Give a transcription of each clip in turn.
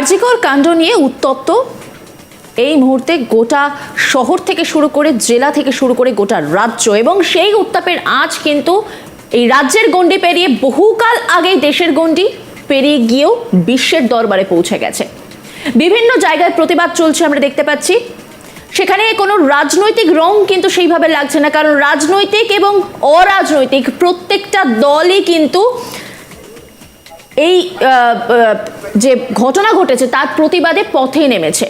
আরজিকর কাণ্ড নিয়ে উত্তপ্ত। এই মুহূর্তে গোটা শহর থেকে শুরু করে জেলা থেকে শুরু করে গোটা রাজ্য এবং সেই উত্তাপের আঁচ কিন্তু এই রাজ্যের গণ্ডি পেরিয়ে বহুকাল আগেই দেশের গণ্ডি পেরিয়ে গিয়েও বিশ্বের দরবারে পৌঁছে গেছে। বিভিন্ন জায়গায় প্রতিবাদ চলছে আমরা দেখতে পাচ্ছি। সেখানে কোনো রাজনৈতিক রং কিন্তু সেইভাবে লাগছে না, কারণ রাজনৈতিক এবং অরাজনৈতিক প্রত্যেকটা দলই কিন্তু এই যে ঘটনা ঘটেছে তার প্রতিবাদে পথে নেমেছে।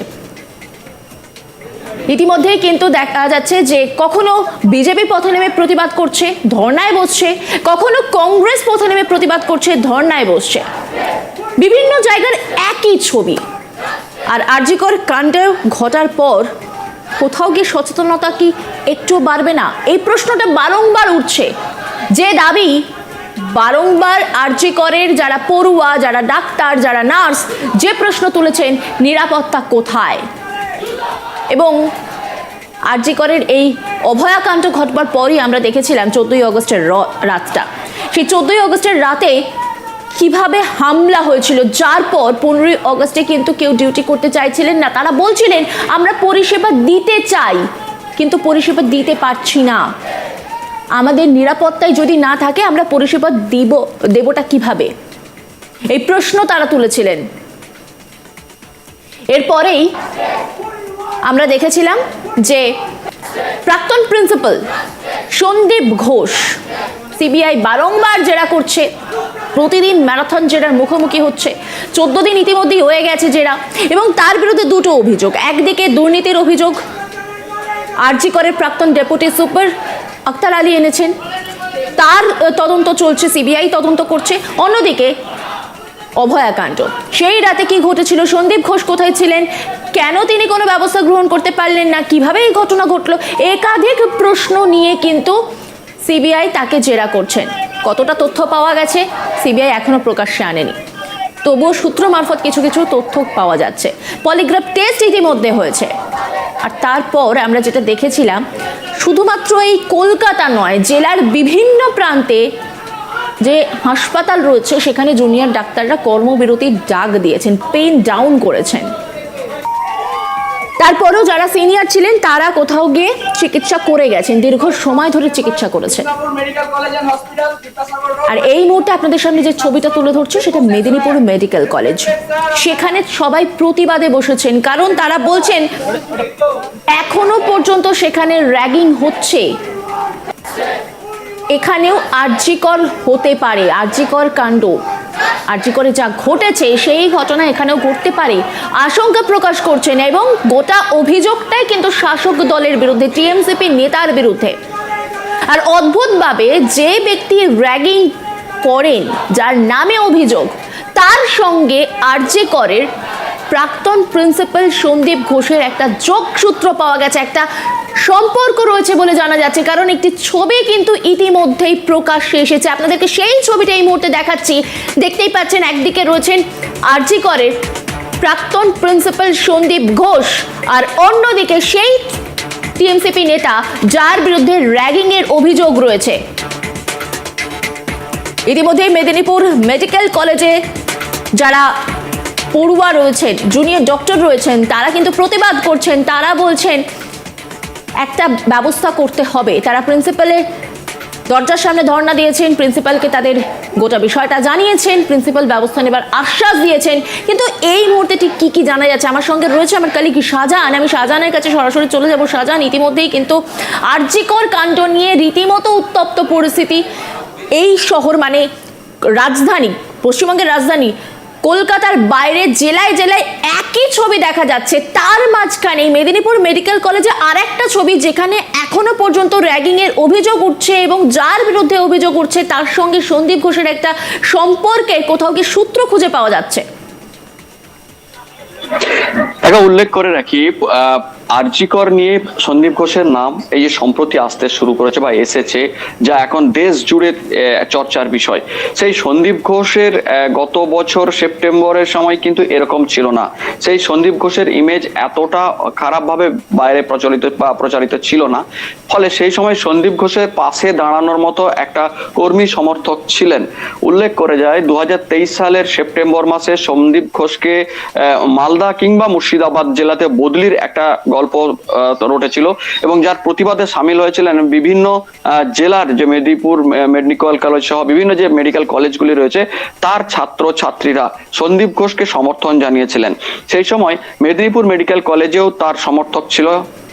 ইতিমধ্যেই কিন্তু দেখা যাচ্ছে যে কখনো বিজেপি পথে নেমে প্রতিবাদ করছে, ধর্নায় বসছে, কখনো কংগ্রেস পথে নেমে প্রতিবাদ করছে, ধর্নায় বসছে। বিভিন্ন জায়গার একই ছবি। আর আরজিকর কাণ্ড ঘটার পর কোথাও গিয়ে সচেতনতা কি একটু বাড়বে না? এই প্রশ্নটা বারংবার উঠছে। যে দাবি বারংবার আরজিকরের যারা পড়ুয়া, যারা ডাক্তার, যারা নার্স, যে প্রশ্ন তুলেছেন, নিরাপত্তা কোথায়? এবং আরজিকরের এই অভয়াকাণ্ড ঘটবার পরই আমরা দেখেছিলাম চোদ্দই আগস্টের র- রাতটা। সেই চোদ্দই আগস্টের রাতে কীভাবে হামলা হয়েছিল, যার পর পনেরোই আগস্টে কিন্তু কেউ ডিউটি করতে চাইছিলেন না। তারা বলছিলেন, আমরা পরিষেবা দিতে চাই, কিন্তু পরিষেবা দিতে পারছি না। আমাদের নিরাপত্তায় যদি না থাকে, আমরা পরিষেবা দিব, দেবটা কীভাবে? এই প্রশ্ন তারা তুলেছিলেন। এরপরেই আমরা দেখেছিলাম যে প্রাক্তন প্রিন্সিপাল সন্দীপ ঘোষ, সিবিআই বারংবার জেরা করছে, প্রতিদিন ম্যারাথন জেরার মুখোমুখি হচ্ছে, চোদ্দ দিন ইতিমধ্যেই হয়ে গেছে জেরা, এবং তার বিরুদ্ধে দুটো অভিযোগ। একদিকে দুর্নীতির অভিযোগ, আরজি করের প্রাক্তন ডেপুটি সুপার আক্তার আলী এনেছেন। তার তদন্ত চলছে, সিবিআই তদন্ত করছে। অন্যদিকে অভয়াকাণ্ড সেই রাতে কি ঘটেছিল? সন্দীপ ঘোষ কোথায় ছিলেন? কেন তিনি কোনো ব্যবস্থা গ্রহণ করতে পারলেন না? কীভাবে এই ঘটনা ঘটলো? একাধিক প্রশ্ন নিয়ে কিন্তু সিবিআই তাকে জেরা করছেন। কতটা তথ্য পাওয়া গেছে, সিবিআই এখনও প্রকাশ্যে আনেনি। তবুও সূত্র মারফত কিছু কিছু তথ্য পাওয়া যাচ্ছে। পলিগ্রাফ টেস্ট ইতিমধ্যে হয়েছে। আর তারপর আমরা যেটা দেখেছিলাম, শুধুমাত্র এই কলকাতা নয়, জেলার বিভিন্ন প্রান্তে যে হাসপাতাল রয়েছে, সেখানে জুনিয়র ডাক্তাররা কর্মবিরতির ডাক দিয়েছেন, পেন ডাউন করেছেন। তারপরেও যারা সিনিয়র ছিলেন তারা কোথাও গিয়ে চিকিৎসা করে গেছেন। দীর্ঘ সময় ধরে চিকিৎসা করেছেন। আর এই মুহূর্তে আপনাদের সামনে যে ছবিটা তুলে ধরছে সেটা মেদিনীপুর মেডিকেল কলেজ। সেখানে সবাই প্রতিবাদে বসেছেন কারণ তারা বলছেন এখনও পর্যন্ত সেখানে র্যাগিং হচ্ছে। এখানেও আর্যিকর হতে পারে আর্যিকর কাণ্ড। আর্যিকরে যা ঘটেছে সেই ঘটনা এখানেও ঘটতে পারে। আশঙ্কা প্রকাশ করছেন এবং গোটা অভিযোগটাই কিন্তু শাসক দলের বিরুদ্ধে, টিএমসিপি নেতার বিরুদ্ধে। আর অদ্ভুতভাবে যে ব্যক্তি র্যাগিং করেন, যার নামে অভিযোগ, তার সঙ্গে আর আরজে করের প্রাক্তন প্রিন্সিপাল সন্দীপ ঘোষের একটা যোগসূত্র পাওয়া গেছে, একটা সম্পর্ক রয়েছে বলে জানা যাচ্ছে, কারণ একটি ছবি কিন্তু ইতিমধ্যেই প্রকাশ্যে এসেছে। আপনাদেরকে সেই ছবিটা এই মুহূর্তে দেখাচ্ছি। দেখতেই পাচ্ছেন, একদিকে রয়েছেন আরজি করের প্রাক্তন প্রিন্সিপাল সন্দীপ ঘোষ আর অন্যদিকে সেই টিএমসিপি নেতা যার বিরুদ্ধে র্যাগিং এর অভিযোগ রয়েছে। ইতিমধ্যে মেদিনীপুর মেডিকেল কলেজে যারা পড়ুয়া রয়েছেন, জুনিয়র ডক্টর রয়েছেন, তারা কিন্তু প্রতিবাদ করছেন। তারা বলছেন একটা ব্যবস্থা করতে হবে। তারা প্রিন্সিপালের দরজার সামনে ধর্ণা দিয়েছেন, প্রিন্সিপালকে তাদের গোটা বিষয়টা জানিয়েছেন, প্রিন্সিপাল ব্যবস্থা নেবার আশ্বাস দিয়েছেন। কিন্তু এই মুহূর্তে ঠিক কী কী জানা যাচ্ছে? আমার সঙ্গে রয়েছে আমার কালিক শাহজাহান। আমি শাহজাহানের কাছে সরাসরি চলে যাব। শাহজাহান, ইতিমধ্যেই কিন্তু আর্যিকর কাণ্ড নিয়ে রীতিমতো উত্তপ্ত পরিস্থিতি। এই শহর মানে রাজধানী, পশ্চিমবঙ্গের রাজধানী কলকাতার বাইরে জেলায় জেলায় একই ছবি দেখা যাচ্ছে। তার মাঝখানে মেদিনীপুর মেডিকেল কলেজে আর একটা ছবি যেখানে এখনও পর্যন্ত র্যাগিং এর অভিযোগ উঠছে এবং যার বিরুদ্ধে অভিযোগ উঠছে তার সঙ্গে সন্দীপ ঘোষের একটা সম্পর্কের কোথাও কি সূত্র খুঁজে পাওয়া যাচ্ছে? একটা উল্লেখ করে রাখি আরজিকর নিয়ে সন্দীপ ঘোষের নাম এই যে সম্প্রতি আসতে শুরু করেছে বা এসেছে, যা এখন দেশ জুড়ে চর্চার বিষয়। সেই সন্দীপ ঘোষের গত বছর সেপ্টেম্বরের সময় কিন্তু এরকম ছিল না। সেই সন্দীপ ঘোষের ইমেজ এতটা খারাপভাবে বাইরে প্রচলিত বা প্রচারিত ছিল না। ফলে সেই সময় সন্দীপ ঘোষের পাশে দাঁড়ানোর মতো একটা কর্মী সমর্থক ছিলেন। উল্লেখ করে যায় দু হাজার তেইশ সালের সেপ্টেম্বর মাসে সন্দীপ ঘোষকে মালদা কিংবা মুর্শিদাবাদ জেলাতে বদলির একটা গল্প রটেছিল এবং যার প্রতিবাদে সামিল হয়েছিলেন বিভিন্ন জেলার যে মেদিনীপুর মেডিকেল কলেজ সহ বিভিন্ন যে মেডিকেল কলেজগুলি রয়েছে, তার ছাত্র ছাত্রীরা সন্দীপ ঘোষকে সমর্থন জানিয়েছিলেন। সেই সময় মেদিনীপুর মেডিকেল কলেজেও তার সমর্থক ছিল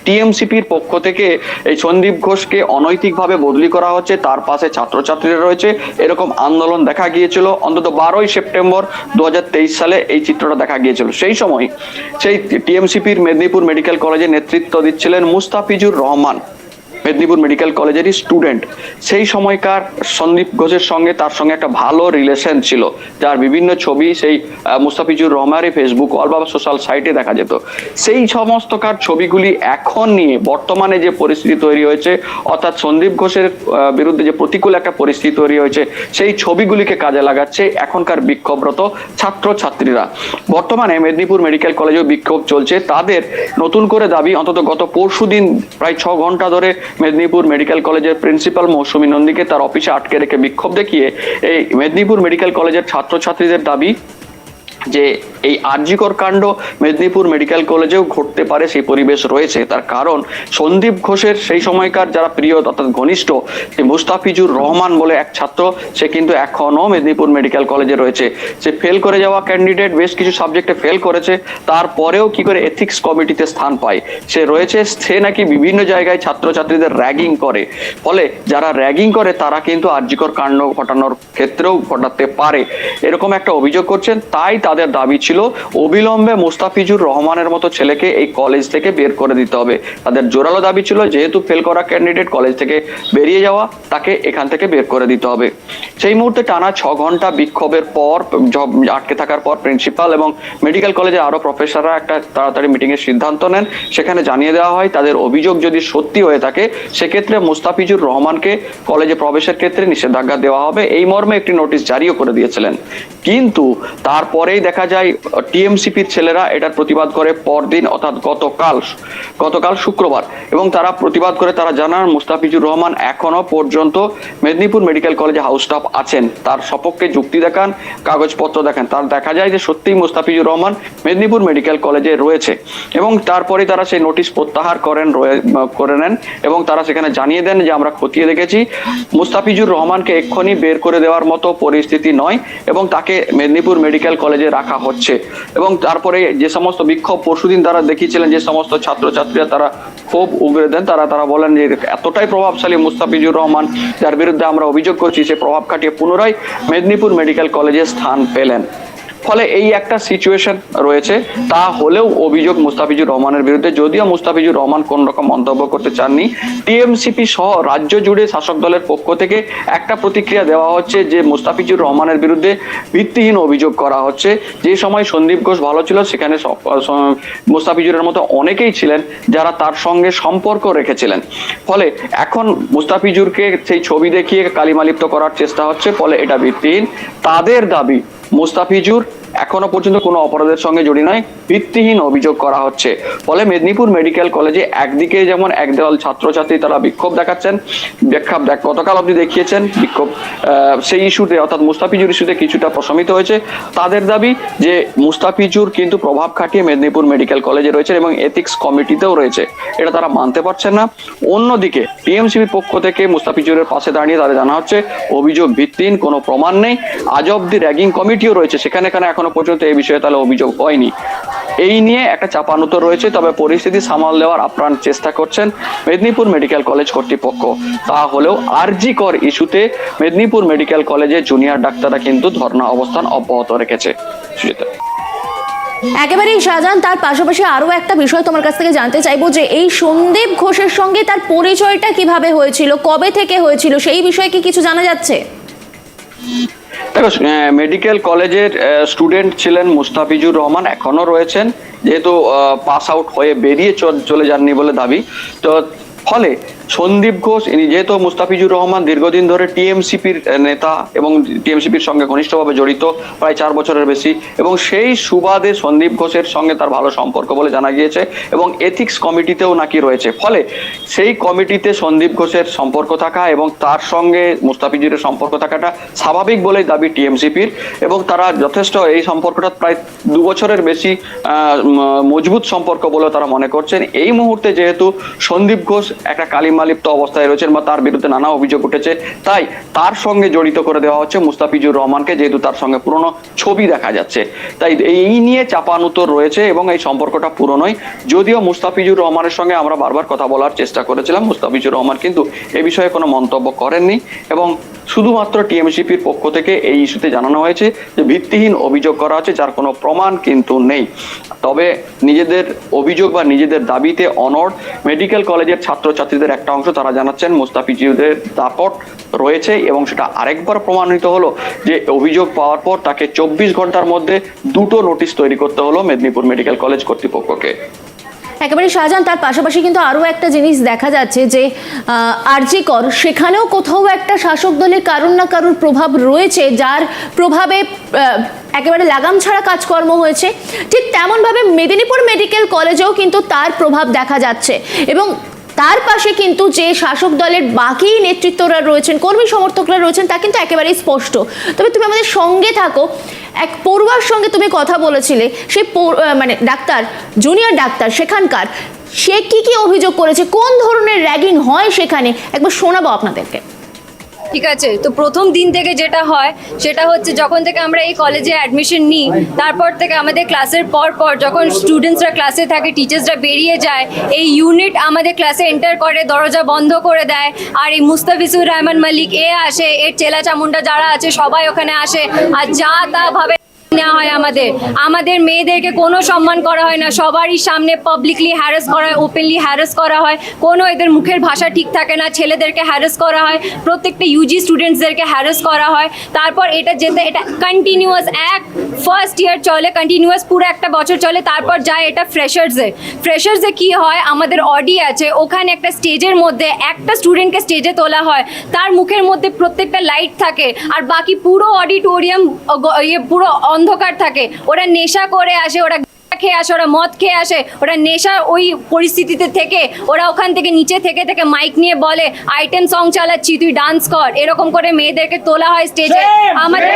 টিএমসিপির পক্ষ থেকে এই সন্দীপ ঘোষকে অনৈতিকভাবে বদলি করা হচ্ছে, তার পাশে ছাত্রছাত্রীরা রয়েছে। এরকম আন্দোলন দেখা গিয়েছিল অন্তত বারোই সেপ্টেম্বর দু হাজার তেইশ সালে এই চিত্রটা দেখা গিয়েছিল। সেই সময় সেই টিএমসিপির মেদিনীপুর মেডিকেল কলেজে নেতৃত্ব দিচ্ছিলেন মুস্তাফিজুর রহমান। মেদিনীপুর মেডিকেল কলেজেরই স্টুডেন্ট সেই সময়কার সন্দীপ ঘোষের সঙ্গে তার সঙ্গে একটা ভালো রিলেশন ছিল, যার বিভিন্ন ছবি সেই মুস্তাফিজুর রহমানের ফেসবুক অল বা সোশ্যাল সাইটে দেখা যেত। সেই সমস্তকার ছবিগুলি এখন নিয়ে বর্তমানে যে পরিস্থিতি তৈরি হয়েছে, অর্থাৎ সন্দীপ ঘোষের বিরুদ্ধে যে প্রতিকূল একটা পরিস্থিতি তৈরি হয়েছে, সেই ছবিগুলিকে কাজে লাগাচ্ছে এখনকার বিক্ষোভরত ছাত্র ছাত্রীরা বর্তমানে মেদিনীপুর মেডিকেল কলেজেও বিক্ষোভ চলছে। তাদের নতুন করে দাবি, অন্তত গত পরশুদিন প্রায় ছ ঘণ্টা ধরে মেদিনীপুর মেডিকেল কলেজের প্রিন্সিপাল মৌসুমী নন্দীকে তার অফিসে আটকে রেখে বিক্ষোভ দেখিয়ে এই মেদিনীপুর মেডিকেল কলেজের ছাত্রছাত্রীদের দাবি যে এই আরজিকর কাণ্ড মেদিনীপুর মেডিকেল কলেজেও ঘটতে পারে, সেই পরিবেশ রয়েছে। তার কারণ সন্দীপ ঘোষের সেই সময়কার যারা প্রিয়, অর্থাৎ ঘনিষ্ঠ যে মুস্তাফিজুর রহমান বলে এক ছাত্র, সে কিন্তু এখনও মেদিনীপুর মেডিকেল কলেজে রয়েছে। সে ফেল করে যাওয়া ক্যান্ডিডেট বেশ কিছু সাবজেক্টে ফেল করেছে। তারপরেও কি করে এথিক্স কমিটিতে স্থান পায়? সে রয়েছে, সে নাকি বিভিন্ন জায়গায় ছাত্রছাত্রীদের র্যাগিং করে। ফলে যারা র্যাগিং করে, তারা কিন্তু আর্যিকর কাণ্ড ঘটানোর ক্ষেত্রেও ঘটাতে পারে। এরকম একটা অভিযোগ করছেন। তাই তাদের দাবি ছিল, অবিলম্বে মুস্তাফিজুর রহমানের মতো ছেলেকে এই কলেজ থেকে বের করে দিতে হবে। তাদের জোরালো দাবি ছিল, যেহেতু ফেল করা ক্যান্ডিডেট কলেজ থেকে বেরিয়ে যাওয়া, তাকে এখান থেকে বের করে দিতে হবে। সেই মুহূর্তে টানা ছ ঘণ্টা বিক্ষোভের পর আটকে থাকার পর প্রিন্সিপাল এবং মেডিকেল কলেজে আরও প্রফেসররা একটা তাড়াতাড়ি মিটিং এর সিদ্ধান্ত নেন। সেখানে জানিয়ে দেওয়া হয়, তাদের অভিযোগ যদি সত্যি হয়ে থাকে, সেক্ষেত্রে মুস্তাফিজুর রহমানকে কলেজে প্রবেশের ক্ষেত্রে নিষেধাজ্ঞা দেওয়া হবে। এই মর্মে একটি নোটিশ জারিও করে দিয়েছিলেন। কিন্তু তারপরেই দেখা যায়, টিএমসিপির ছেলেরা এটার প্রতিবাদ করে পরদিন, অর্থাৎ গতকাল গতকাল শুক্রবার। এবং তারা প্রতিবাদ করে, তারা জানান, মুস্তাফিজুর রহমান এখনও পর্যন্ত মেদিনীপুর মেডিকেল কলেজে হাউস স্টাফ আছেন। তার সপক্ষে যুক্তি দেখান, কাগজপত্র দেখান। তার দেখা যায় যে, সত্যিই মুস্তাফিজুর রহমান মেদিনীপুর মেডিকেল কলেজে রয়েছে। এবং তারপরে তারা সেই নোটিশ প্রত্যাহার করেন করে নেন এবং তারা সেখানে জানিয়ে দেন যে, আমরা খতিয়ে দেখেছি। মুস্তাফিজুর রহমানকে এক্ষুনি বের করে দেওয়ার মতো পরিস্থিতি নয় এবং তাকে মেদিনীপুর মেডিকেল কলেজে রাখা হচ্ছে। এবং তারপরে যে সমস্ত বিক্ষোভ পরশুদিন তারা দেখিয়েছিলেন, যে সমস্ত ছাত্রছাত্রীরা তারা ক্ষোভ উগড়ে দেন, তারা তারা বলেন যে এতটাই প্রভাবশালী মুস্তাফিজুর রহমান, যার বিরুদ্ধে আমরা অভিযোগ করছি, সে প্রভাব কাটিয়ে পুনরায় মেদিনীপুর মেডিকেল কলেজে স্থান পেলেন। ফলে এই একটা সিচুয়েশন রয়েছে। তা হলেও অভিযোগ মুস্তাফিজুর রহমানের বিরুদ্ধে, যদিও মুস্তাফিজুর রহমান কোন রকম মন্তব্য করতে চাননি, টিএমসিপি সহ রাজ্য জুড়ে শাসক দলের পক্ষ থেকে একটা প্রতিক্রিয়া দেওয়া হচ্ছে যে মুস্তাফিজুর রহমানের বিরুদ্ধে ভিত্তিহীন অভিযোগ করা হচ্ছে। যে সময় সন্দীপ ঘোষ ভালো ছিল, সেখানে মুস্তাফিজুরের মতো অনেকেই ছিলেন যারা তার সঙ্গে সম্পর্ক রেখেছিলেন। ফলে এখন মুস্তাফিজুরকে সেই ছবি দেখিয়ে কালিমালিপ্ত করার চেষ্টা হচ্ছে, ফলে এটা ভিত্তিহীন। তাদের দাবি, মুস্তাফিজুর এখনও পর্যন্ত কোনো অপরাধের সঙ্গে জড়িত নয়, ভিত্তিহীন অভিযোগ করা হচ্ছে। ফলে মেদিনীপুর মেডিকেল কলেজে একদিকে যেমন একদল ছাত্রছাত্রী তারা বিক্ষোভ দেখাচ্ছেন, বিক্ষোভ গতকাল অবধি দেখিয়েছেন বিক্ষোভ সেই ইস্যুতে অর্থাৎ মুস্তাফিজুর ইস্যুতে কিছুটা প্রশমিত হয়েছে। তাদের দাবি যে মুস্তাফিজুর কিন্তু প্রভাব খাটিয়ে মেদিনীপুর মেডিকেল কলেজে রয়েছে এবং এথিক্স কমিটিতেও রয়েছে। এটা তারা মানতে পারছেন না। অন্যদিকে টিএমসিবির পক্ষ থেকে মুস্তাফিজুরের পাশে দাঁড়িয়ে তাদের জানা হচ্ছে, অভিযোগ ভিত্তিহীন, কোনো প্রমাণ নেই। আজ অব্দি র্যাগিং কমিটিও রয়েছে, সেখানে এখানে এখনও পর্যন্ত এই বিষয়ে তাহলে অভিযোগ হয়নি। এই নিয়ে একটা চাপানুতো রয়েছে, তবে পরিস্থিতি সামাল দেওয়ার আপ্রাণ চেষ্টা করছেন মেদিনীপুর মেডিকেল কলেজ কর্তৃপক্ষ। তা হলেও আরজি কর ইস্যুতে মেদিনীপুর মেডিকেল কলেজে জুনিয়র ডাক্তাররা কিন্তু ধর্ণা অবস্থান অব্যাহত রেখেছে। একেবারেই শাহজাহান, তার পাশাপাশি আরও একটা বিষয় তোমার কাছ থেকে জানতে চাইব যে এই সন্দীপ ঘোষের সঙ্গে তার পরিচয়টা কীভাবে হয়েছিল, কবে থেকে হয়েছিল, সেই বিষয়ে কি কিছু জানা যাচ্ছে? দেখো মেডিকেল কলেজের স্টুডেন্ট ছিলেন মুস্তাফিজুর রহমান এখনও রয়েছেন। যেহেতু পাস আউট হয়ে বেরিয়ে চল- চলে যাননি বলে দাবি। তো, ফলে সন্দীপ ঘোষ, ইনি যেহেতু মুস্তাফিজুর রহমান, দীর্ঘদিন ধরে টিএমসিপির নেতা এবং টিএমসিপির সঙ্গে ঘনিষ্ঠভাবে জড়িত, প্রায় চার বছরের বেশি। এবং সেই সুবাদে সন্দীপ ঘোষের সঙ্গে তার ভালো সম্পর্ক বলে জানা গিয়েছে এবং এথিক্স কমিটিতেও নাকি রয়েছে। ফলে সেই কমিটিতে সন্দীপ ঘোষের সম্পর্ক থাকা এবং তার সঙ্গে মুস্তাফিজুরের সম্পর্ক থাকাটা স্বাভাবিক বলেই দাবি টিএমসিপির। এবং তারা যথেষ্ট এই সম্পর্কটা প্রায় দু বছরের বেশি মজবুত সম্পর্ক বলে তারা মনে করছেন। এই মুহূর্তে যেহেতু সন্দীপ ঘোষ একটা কালিমালিপ্ত অবস্থায় রয়েছেন বা তার বিরুদ্ধে নানা অভিযোগ উঠেছে। তাই তার সঙ্গে জড়িত করে দেওয়া হচ্ছে মুস্তাফিজুর রহমানকে, যেহেতু তার সঙ্গে পুরনো ছবি দেখা যাচ্ছে। তাই এই নিয়ে চাপানুতর রয়েছে এবং এই সম্পর্কটা পুরনোই। যদিও মুস্তাফিজুর রহমানের সঙ্গে আমরা বারবার কথা বলার চেষ্টা করেছিলাম, মুস্তাফিজুর রহমান কিন্তু এ বিষয়ে কোনো মন্তব্য করেননি এবং শুধুমাত্র টিএমসিপির পক্ষ থেকে এই ইস্যুতে জানানো হয়েছে যে ভিত্তিহীন অভিযোগ করা হচ্ছে, যার কোনো প্রমাণ কিন্তু নেই। তবে নিজেদের অভিযোগ বা নিজেদের দাবিতে অনড় মেডিকেল কলেজের ছাত্রছাত্রীদের একটা অংশ তারা জানাচ্ছেন মুস্তাফিজুদের দাপট রয়েছে এবং সেটা আরেকবার প্রমাণিত হলো যে অভিযোগ পাওয়ার পর তাকে চব্বিশ ঘণ্টার মধ্যে দুটো নোটিশ তৈরি করতে হলো মেদিনীপুর মেডিকেল কলেজ কর্তৃপক্ষকে। একেবারে শাহজাহান, তার পাশাপাশি কিন্তু আরও একটা জিনিস দেখা যাচ্ছে যে আরজি কর, সেখানেও কোথাও একটা শাসক দলের কারুর না কারুর প্রভাব রয়েছে, যার প্রভাবে একেবারে লাগাম ছাড়া কাজকর্ম হয়েছে। ঠিক তেমনভাবে মেদিনীপুর মেডিকেল কলেজেও কিন্তু তার প্রভাব দেখা যাচ্ছে। এবং তার পাশে কিন্তু যে শাসক দলের বাকি নেতৃত্বরা রয়েছেন, কর্মী সমর্থকরা রয়েছেন, তা কিন্তু একেবারেই স্পষ্ট। তবে তুমি আমাদের সঙ্গে থাকো। এক পড়ুয়ার সঙ্গে তুমি কথা বলেছিলে, সেই মানে ডাক্তার জুনিয়র ডাক্তার সেখানকার, সে কি কি অভিযোগ করেছে, কোন ধরনের র্যাগিং হয় সেখানে? একবার শোনাবো আপনাদেরকে। ঠিক আছে? তো প্রথম দিন থেকে যেটা হয়, সেটা হচ্ছে যখন থেকে আমরা এই কলেজে অ্যাডমিশন নিই, তারপর থেকে আমাদের ক্লাসের পর পর যখন স্টুডেন্টসরা ক্লাসে থাকে টিচার্সরা বেরিয়ে যায়, এই ইউনিট আমাদের ক্লাসে এন্টার করে, দরজা বন্ধ করে দেয়, আর এই মুস্তাফিজুর রহমান মালিক এ আসে, এর চেলা চামুন্ডা যারা আছে, সবাই ওখানে আসে, আর যা তা ভাবে নেওয়া হয় আমাদের। আমাদের মেয়েদেরকে কোনো সম্মান করা হয় না। সবারই সামনে পাবলিকলি হ্যারাস করা হয় ওপেনলি হ্যারাস করা হয়। কোনো এদের মুখের ভাষা ঠিক থাকে না। ছেলেদেরকে হ্যারাস করা হয়। প্রত্যেকটা ইউজি স্টুডেন্টসদেরকে হ্যারাস করা হয়। তারপর এটা যেতে এটা কন্টিনিউয়াস এক ফার্স্ট ইয়ার চলে কন্টিনিউয়াস পুরো একটা বছর চলে। তারপর যায় এটা ফ্রেশার্সে ফ্রেশার্সে কি হয়? আমাদের অডি আছে। ওখানে একটা স্টেজের মধ্যে একটা স্টুডেন্টকে স্টেজে তোলা হয়। তার মুখের মধ্যে প্রত্যেকটা লাইট থাকে। আর বাকি পুরো অডিটোরিয়াম ইয়ে পুরো অন্ধকার থাকে। ওরা নেশা করে আসে ওরা খেয়ে আসে ওরা মদ খেয়ে আসে। ওরা নেশা ওই পরিস্থিতিতে থেকে ওরা ওখান থেকে নিচে থেকে থেকে মাইক নিয়ে বলে আইটেম সং চালাচ্ছি তুই ডান্স কর। এরকম করে মেয়েদেরকে তোলা হয় স্টেজে আমাদের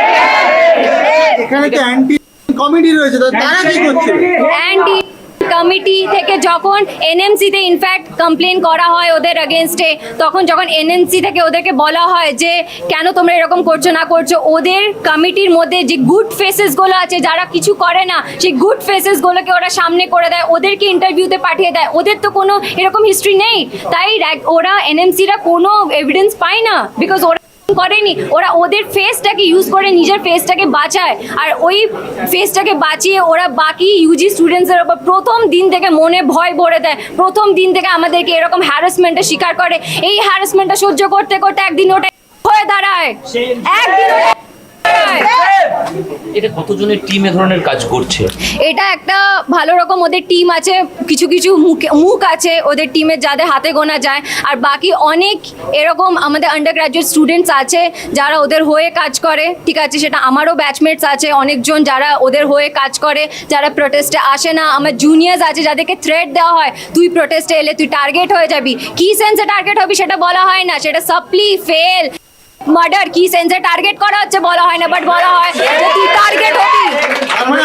কমেডি রয়েছে তারা কি করছে? অ্যান্টি কমিটি থেকে যখন এনএমসিতে ইনফ্যাক্ট কমপ্লেন করা হয় ওদের এগেনস্টে তখন যখন এনএমসি থেকে ওদেরকে বলা হয় যে, কেন তোমরা এরকম করছ, না করছ? ওদের কমিটির মধ্যে যে গুড ফেসেসগুলো আছে, যারা কিছু করে না, সেই গুড ফেসেসগুলোকে ওরা সামনে করে দেয়, ওদেরকে ইন্টারভিউতে পাঠিয়ে দেয়। ওদের তো কোনো এরকম হিস্ট্রি নেই। তাই ওরা এনএমসিরা কোনো এভিডেন্স পায় না বিকজ ওরা করেনি। ওরা ওদের ফেসটাকে ইউজ করে নিজের ফেসটাকে বাঁচায়। আর ওই ফেসটাকে বাঁচিয়ে ওরা বাকি ইউজি স্টুডেন্টসের ওপর প্রথম দিন থেকে মনে ভয় ভরে দেয়। প্রথম দিন থেকে আমাদেরকে এরকম হ্যারাসমেন্টের শিকার করে। এই হ্যারাসমেন্টটা সহ্য করতে করতে একদিন ওটা হয়ে দাঁড়ায়। একদিন। এটা কতজনের টিম এ ধরনের কাজ করছে? এটা একটা ভালো রকম ওদের টিম আছে কিছু কিছু মুখে মুখ আছে ওদের টিমের যাদের হাতে গোনা যায়। আর বাকি অনেক এরকম আমাদের আন্ডার গ্রাজুয়েট স্টুডেন্টস আছে যারা ওদের হয়ে কাজ করে ঠিক আছে? সেটা আমারও ব্যাচমেটস আছে অনেকজন যারা ওদের হয়ে কাজ করে যারা প্রোটেস্টে আসে না। আমার জুনিয়র্স আছে যাদেরকে থ্রেট দেওয়া হয় তুই প্রোটেস্টে এলে তুই টার্গেট হয়ে যাবি। কি সেন্সে টার্গেট হবি সেটা বলা হয় না সেটা সাপ্লি ফেল মার্ডার কি সেন্সে টার্গেট করা হচ্ছে বলা হয় না বাট বলা হয় যে তুই টার্গেট হবি। মানে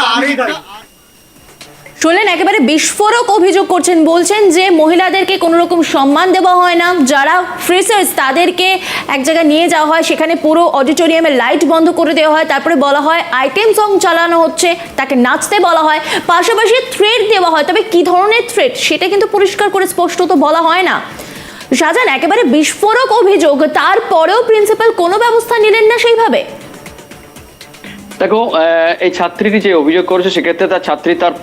শুনলেন একেবারে বিস্ফোরক অভিযোগ করছেন বলছেন যে মহিলাদেরকে কোনো রকম সম্মান দেওয়া হয় না। যারা ফ্রেশার্স তাদেরকে এক জায়গায় নিয়ে যাওয়া হয় সেখানে পুরো অডিটোরিয়ামে লাইট বন্ধ করে দেওয়া হয়। তারপরে বলা হয় আইটেম সং চালানো হচ্ছে তাকে নাচতে বলা হয়। পাশাপাশি থ্রেট দেওয়া হয়। তবে কি ধরনের থ্রেট সেটা কিন্তু পরিষ্কার করে স্পষ্ট তো বলা হয় না। শাহজাহান একেবারে বিস্ফোরক অভিযোগ তারপরেও প্রিন্সিপাল কোনো ব্যবস্থা নিলেন না সেইভাবে। দেখো এই ছাত্রীটি যে অভিযোগ করেছে, সেক্ষেত্রে তার ছাত্রী তার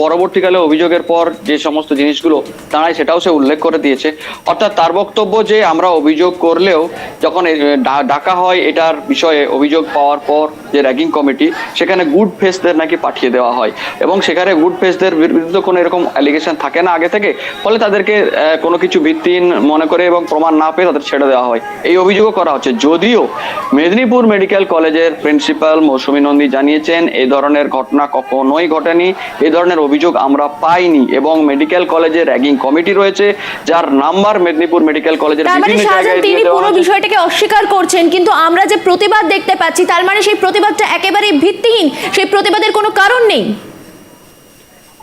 পরবর্তীকালে অভিযোগের পর যে সমস্ত জিনিসগুলো দাঁড়ায়, সেটাও সে উল্লেখ করে দিয়েছে। অর্থাৎ তার বক্তব্য যে আমরা অভিযোগ করলেও যখন ডাকা হয় এটার বিষয়ে অভিযোগ পাওয়ার পর যে র্যাগিং কমিটি, সেখানে গুড ফেসদের নাকি পাঠিয়ে দেওয়া হয়। এবং সেখানে গুড ফেসদের বিরুদ্ধে কোনো এরকম অ্যালিগেশন থাকে না আগে থেকে, ফলে তাদেরকে কোনো কিছু ভিত্তিহীন মনে করে এবং প্রমাণ না পেয়ে তাদের ছেড়ে দেওয়া হয়। এই অভিযোগও করা হচ্ছে। যদিও মেদিনীপুর মেডিকেল কলেজের প্রিন্সিপাল মৌসুমী নন্দী জানিয়েছেন এই ধরনের ঘটনা কখনোই ঘটেনি। এই ধরনের অভিযোগ আমরা পাইনি এবং মেডিকেল কলেজে র্যাগিং কমিটি রয়েছে যার নাম্বার মেদিনীপুর মেডিকেল কলেজের মানে বিভিন্ন জায়গায় তিনি পুরো বিষয়টাকে অস্বীকার করছেন কিন্তু আমরা যে প্রতিবাদ দেখতে পাচ্ছি তার মানে সেই প্রতিবাদটা একেবারে ভিত্তিহীন সেই প্রতিবাদের কোনো কারণ নেই।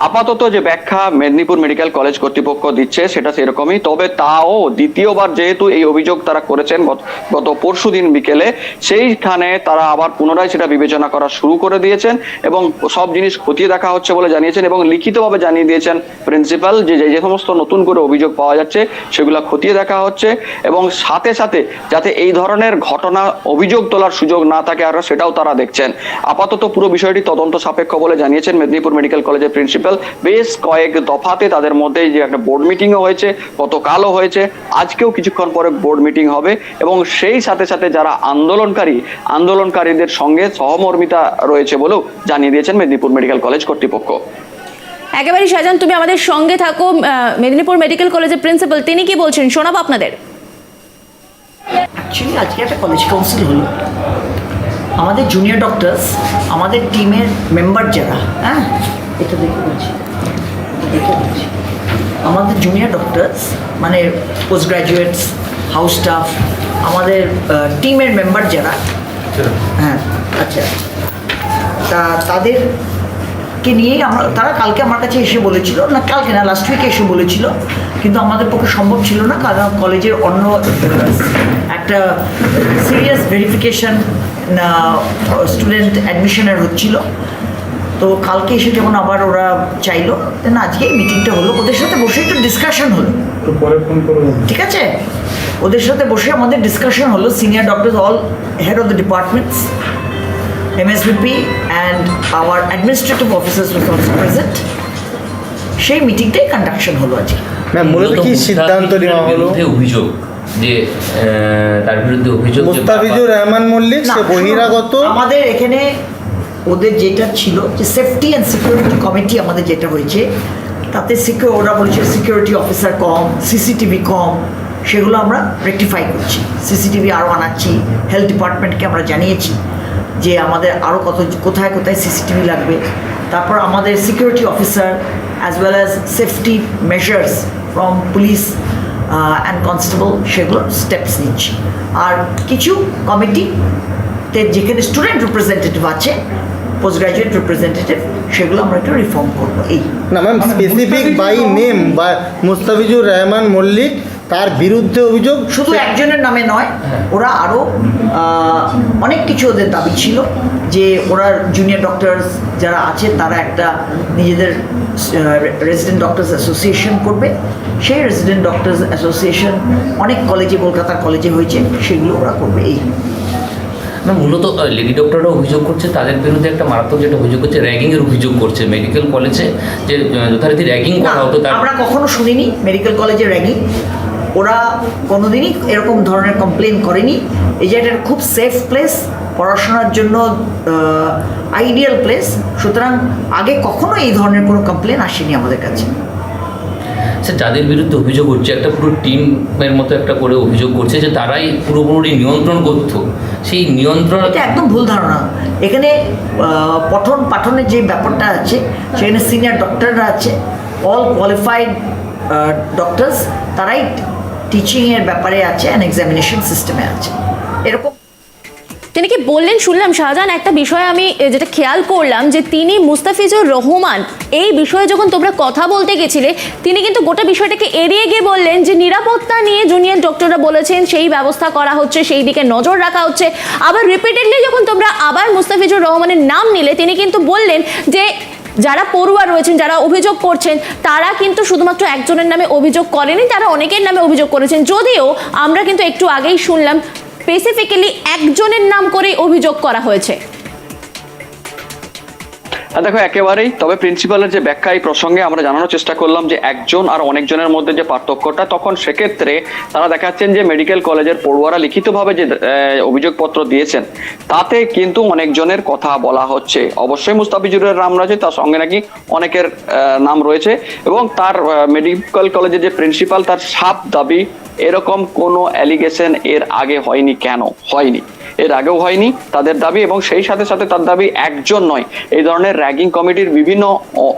আপাতত যে ব্যাখ্যা মেদিনীপুর মেডিকেল কলেজ কর্তৃপক্ষ দিচ্ছে, সেটা সেরকমই। তবে তাও দ্বিতীয়বার যেহেতু এই অভিযোগ তারা করেছেন, গত- পরশু দিন বিকেলে, সেইখানে তারা আবার পুনরায় সেটা বিবেচনা করা শুরু করে দিয়েছেন এবং সব জিনিস খতিয়ে দেখা হচ্ছে বলে জানিয়েছেন এবং লিখিতভাবে জানিয়ে দিয়েছেন প্রিন্সিপাল যে যে সমস্ত নতুন করে অভিযোগ পাওয়া যাচ্ছে, সেগুলো খতিয়ে দেখা হচ্ছে এবং সাথে সাথে যাতে এই ধরনের ঘটনা অভিযোগ তোলার সুযোগ না থাকে আর, সেটাও তারা দেখছেন। আপাতত পুরো বিষয়টি তদন্ত সাপেক্ষ বলে জানিয়েছেন মেদিনীপুর মেডিকেল কলেজের প্রিন্সিপাল। বেশ কয়েক দফাতে তাদের মধ্যে যে একটা বোর্ড মিটিংও হয়েছে গতকালও হয়েছে আজকেও কিছুক্ষণ পরে বোর্ড মিটিং হবে এবং সেই সাথে সাথে যারা আন্দোলনকারী আন্দোলনকারীদের সঙ্গে সহমর্মিতা রয়েছে বলেও জানিয়ে দিয়েছেন মেদিনীপুর মেডিকেল কলেজ কর্তৃপক্ষ। একেবারেই শাহজাহান তুমি আমাদের সঙ্গে থাকো আহ, মেদিনীপুর মেডিকেল কলেজের প্রিন্সিপাল তিনি কি বলছেন? শোনাবো আপনাদের। অ্যাকচুয়ালি আজকে একটা কলেজ কাউন্সিল হলো। আমাদের জুনিয়র ডক্টরস আমাদের টিমের মেম্বার যারা হ্যাঁ? এটা দেখে বলছি। দেখে বলছি। আমাদের জুনিয়র ডক্টরস মানে পোস্ট গ্র্যাজুয়েটস হাউস স্টাফ আমাদের টিমের মেম্বার যারা হ্যাঁ আচ্ছা। তা তাদেরকে নিয়েই আমরা তারা কালকে আমার কাছে এসে বলেছিল না কালকে না লাস্ট উইকে এসে বলেছিল কিন্তু আমাদের পক্ষে সম্ভব ছিল না কারণ কলেজের অন্য একটা সিরিয়াস ভেরিফিকেশন স্টুডেন্ট অ্যাডমিশনের হচ্ছিল তো কালকে এসে যেমন আবার ওরা চাইলো দেন আজকে মিটিংটা হলো। ওদের সাথে বসে একটু ডিসকাশন হলো। ঠিক আছে? ওদের সাথে বসে আমাদের ডিসকাশন হলো। Senior doctor all head of the departments MSVP and our administrative officers was also present সেই মিটিংটাই কন্ডাকশন হলো আজকে। ম্যাম মূলত কি সিদ্ধান্ত নেওয়া হলো? অভিযোগ। যে তার বিরুদ্ধে অভিযোগ মুস্তাফিজুর রহমান মল্লিক সে বহিরাগত। আমাদের এখানে ওদের যেটা ছিল যে সেফটি অ্যান্ড সিকিউরিটি কমিটি আমাদের যেটা হয়েছে তাতে সিকিউর ওরা বলছে সিকিউরিটি অফিসার কম সিসিটিভি কম সেগুলো আমরা রেকটিফাই করছি। সিসিটিভি আরও আনাচ্ছি হেলথ ডিপার্টমেন্টকে আমরা জানিয়েছি যে আমাদের আরও কত কোথায় কোথায় সিসিটিভি লাগবে। তারপর আমাদের security officer as well as safety measures from police and constable সেগুলো স্টেপস নিচ্ছি। আর কিছু কমিটি তে যেখানে স্টুডেন্ট রিপ্রেজেন্টেটিভ আছে পোস্ট গ্রাজুয়েট রিপ্রেজেন্টেটিভ সেগুলো আমরা একটু রিফর্ম করব। এই। না ম্যাম স্পেসিফিক বাই নেম বা মুস্তাফিজুর রহমান মল্লিক তার বিরুদ্ধে অভিযোগ শুধু একজনের নামে নয় ওরা আরও অনেক কিছু ওদের দাবি ছিল যে ওরা জুনিয়র ডক্টরস যারা আছে তারা একটা নিজেদের রেসিডেন্ট ডক্টরস অ্যাসোসিয়েশন করবে। সেই রেসিডেন্ট ডক্টরস অ্যাসোসিয়েশন অনেক কলেজে কলকাতার কলেজে হয়েছে সেগুলো ওরা করবে। এই না মূলত লেডি ডক্টররা অভিযোগ করছে তাদের বিরুদ্ধে একটা মারাত্মক যেটা অভিযোগ করছে র্যাগিং এর অভিযোগ করছে। মেডিকেল কলেজে যে যথারীতি র্যাগিং করা হতো আমরা কখনো শুনিনি মেডিকেল কলেজে র্যাগিং ওরা কোনোদিনই এরকম ধরনের কমপ্লেন করেনি। এই জায়গাটা খুব সেফ প্লেস পড়াশোনার জন্য আইডিয়াল প্লেস সুতরাং আগে কখনো এই ধরনের কোনো কমপ্লেন আসেনি আমাদের কাছে। স্যার যাদের বিরুদ্ধে অভিযোগ হচ্ছে একটা পুরো টিমের মতো একটা করে অভিযোগ করছে যে তারাই পুরোপুরি নিয়ন্ত্রণ করতো। সেই নিয়ন্ত্রণ এটা একদম ভুল ধারণা। এখানে পঠন পাঠনের যে ব্যাপারটা আছে সেখানে সিনিয়র ডক্টররা আছে অল কোয়ালিফাইড ডক্টরস তারাই টিচিংয়ের ব্যাপারে আছে অ্যান্ড এক্সামিনেশন সিস্টেমে আছে। এরকম তিনি কি বললেন? শুনলাম, শাহজাহান, একটা বিষয় আমি যেটা খেয়াল করলাম যে তিনি মুস্তাফিজুর রহমান, এই বিষয়ে যখন তোমরা কথা বলতে গেছিলে, তিনি কিন্তু গোটা বিষয়টাকে এড়িয়ে গিয়ে বললেন যে নিরাপত্তা নিয়ে জুনিয়র ডক্টররা বলেছেন সেই ব্যবস্থা করা হচ্ছে, সেই দিকে নজর রাখা হচ্ছে। আবার রিপিটেডলি যখন তোমরা আবার মুস্তাফিজুর রহমানের নাম নিলে, তিনি কিন্তু বললেন যে যারা পড়ুয়া রয়েছেন, যারা অভিযোগ করছেন, তারা কিন্তু শুধুমাত্র একজনের নামে অভিযোগ করেনি, তারা অনেকের নামে অভিযোগ করেছেন। যদিও আমরা কিন্তু একটু আগেই শুনলাম স্পেসিফিক্যালি একজনের নাম করেই অভিযোগ করা হয়েছে। দেখো, একেবারেই, তবে প্রিন্সিপালের যে ব্যাখ্যা এই প্রসঙ্গে আমরা জানানোর চেষ্টা করলাম যে একজন আর অনেকজনের মধ্যে যে পার্থক্যটা, তখন সেক্ষেত্রে তারা দেখাচ্ছেন যে মেডিকেল কলেজের পড়ুয়ারা লিখিতভাবে যে অভিযোগপত্র দিয়েছেন, তাতে কিন্তু অনেকজনের কথা বলা হচ্ছে। অবশ্যই মুস্তাফিজুরের নাম রয়েছে, তার সঙ্গে নাকি অনেকের নাম রয়েছে এবং তার মেডিকেল কলেজের যে প্রিন্সিপাল তার সাপ দাবি এরকম কোনো অ্যালিগেশন এর আগে হয়নি কেন? হয়নি। এর আগেও হয়নি তাদের দাবি এবং সেই সাথে সাথে তার দাবি একজন নয়। এই ধরনের র্যাগিং কমিটির বিভিন্ন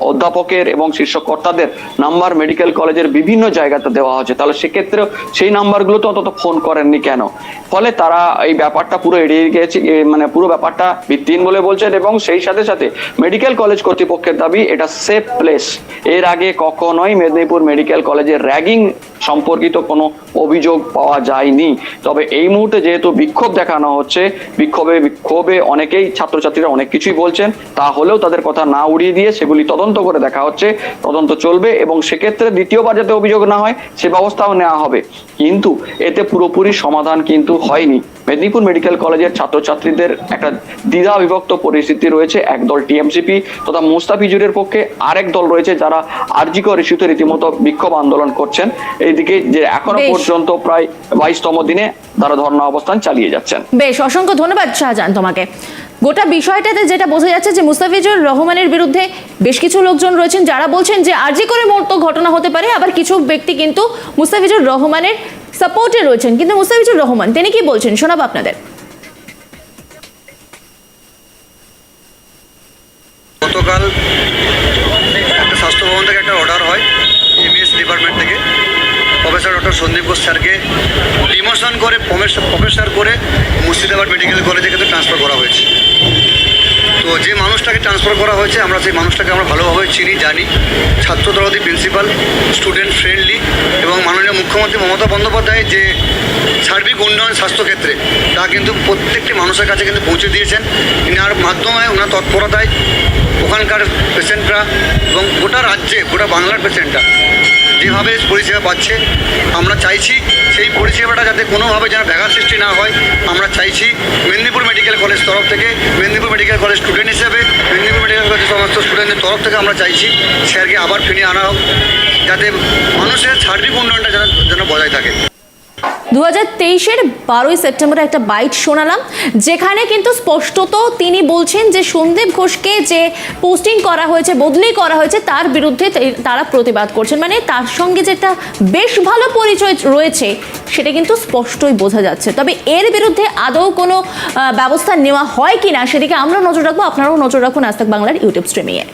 অধ্যাপকের এবং শীর্ষ কর্তাদের নাম্বার মেডিকেল কলেজের বিভিন্ন জায়গাতে দেওয়া হচ্ছে তাহলে সেক্ষেত্রেও সেই নাম্বারগুলো তো অন্তত ফোন করেননি কেন? ফলে তারা এই ব্যাপারটা পুরো এড়িয়ে এ, মানে পুরো ব্যাপারটা ভিত্তিহীন বলে বলছেন এবং সেই সাথে সাথে মেডিকেল কলেজ কর্তৃপক্ষের দাবি এটা সেফ প্লেস এর আগে কখনোই মেদিনীপুর মেডিকেল কলেজের র্যাগিং সম্পর্কিত কোনো অভিযোগ পাওয়া যায়নি। তবে এই মুহূর্তে যেহেতু বিক্ষোভ দেখানো হচ্ছে বিক্ষোভে বিক্ষোভে অনেকেই ছাত্রছাত্রীরা অনেক কিছুই বলছেন তা হলেও তাদের কথা না উড়িয়ে দিয়ে সেগুলি তদন্ত করে দেখা হচ্ছে তদন্ত চলবে এবং সেক্ষেত্রে দ্বিতীয়বার যাতে অভিযোগ না হয় সে ব্যবস্থাও নেওয়া হবে। কিন্তু এতে পুরোপুরি সমাধান কিন্তু হয়নি। মেদিনীপুর মেডিকেল কলেজের ছাত্রছাত্রীদের একটা দ্বিধা বিভক্ত পরিস্থিতি রয়েছে একদল টিএমসিপি তথা মুস্তাফিজুরের পক্ষে আরেক দল রয়েছে যারা আরজিকর ইস্যুতে রীতিমতো বিক্ষোভ আন্দোলন করছেন। এইদিকে যে এখনও পর্যন্ত প্রায় বাইশতম দিনে তারা ধর্ণা অবস্থান চালিয়ে যাচ্ছেন। বেশ, অসংখ্য ধন্যবাদ শাহজাহান তোমাকে। গোটা বিষয়টাতে যেটা বোঝা যাচ্ছে যে মুস্তাফিজুর রহমানের বিরুদ্ধে বেশ কিছু লোকজন রয়েছেন যারা বলছেন যে আর্জি করে মতো ঘটনা হতে পারে, আবার কিছু ব্যক্তি কিন্তু মুস্তাফিজুর রহমানের সাপোর্টে রয়েছেন। কিন্তু মুস্তাফিজুর রহমান, তিনি কি বলছেন? শোনাবো আপনাদের। স্যারকে ডিমোশন করে প্রফেসর করে মুর্শিদাবাদ মেডিকেল কলেজে কিন্তু ট্রান্সফার করা হয়েছে। তো যে মানুষটাকে ট্রান্সফার করা হয়েছে, আমরা সেই মানুষটাকে আমরা ভালোভাবে চিনি, জানি। ছাত্র দলদি প্রিন্সিপাল স্টুডেন্ট ফ্রেন্ডলি এবং মাননীয় মুখ্যমন্ত্রী মমতা বন্দ্যোপাধ্যায় যে সার্বিক উন্নয়ন স্বাস্থ্যক্ষেত্রে তা কিন্তু প্রত্যেকটি মানুষের কাছে কিন্তু পৌঁছে দিয়েছেন। ইনার মাধ্যমে ওনার তৎপরতায় ওখানকার পেশেন্টরা এবং গোটা রাজ্যে, গোটা বাংলার পেশেন্টরা যেভাবে পরিষেবা পাচ্ছে, আমরা চাইছি সেই পরিষেবাটা যাতে কোনোভাবে যেন ব্যাঘাত সৃষ্টি না হয়। আমরা চাইছি মেদিনীপুর মেডিকেল কলেজ তরফ থেকে, মেদিনীপুর মেডিকেল কলেজ স্টুডেন্ট হিসেবে, মেদিনীপুর মেডিকেল কলেজের সমস্ত স্টুডেন্টদের তরফ থেকে আমরা চাইছি স্যারকে আবার ফিরিয়ে আনা হোক, যাতে মানুষের সার্বিক উন্নয়নটা যেন যেন বজায় থাকে। দু হাজার তেইশের বারোই সেপ্টেম্বরে একটা বাইট শোনালাম, যেখানে কিন্তু স্পষ্টত তিনি বলছেন যে সন্দীপ ঘোষকে যে পোস্টিং করা হয়েছে, বদলি করা হয়েছে, তার বিরুদ্ধে তারা প্রতিবাদ করছেন। মানে তার সঙ্গে যেটা বেশ ভালো পরিচয় রয়েছে, সেটা কিন্তু স্পষ্টই বোঝা যাচ্ছে। তবে এর বিরুদ্ধে আদৌ কোনো ব্যবস্থা নেওয়া হয় কি না সেদিকে আমরা নজর রাখব। আপনারাও নজর রাখুন আজ তাক বাংলার ইউটিউব স্ট্রিমিংয়ে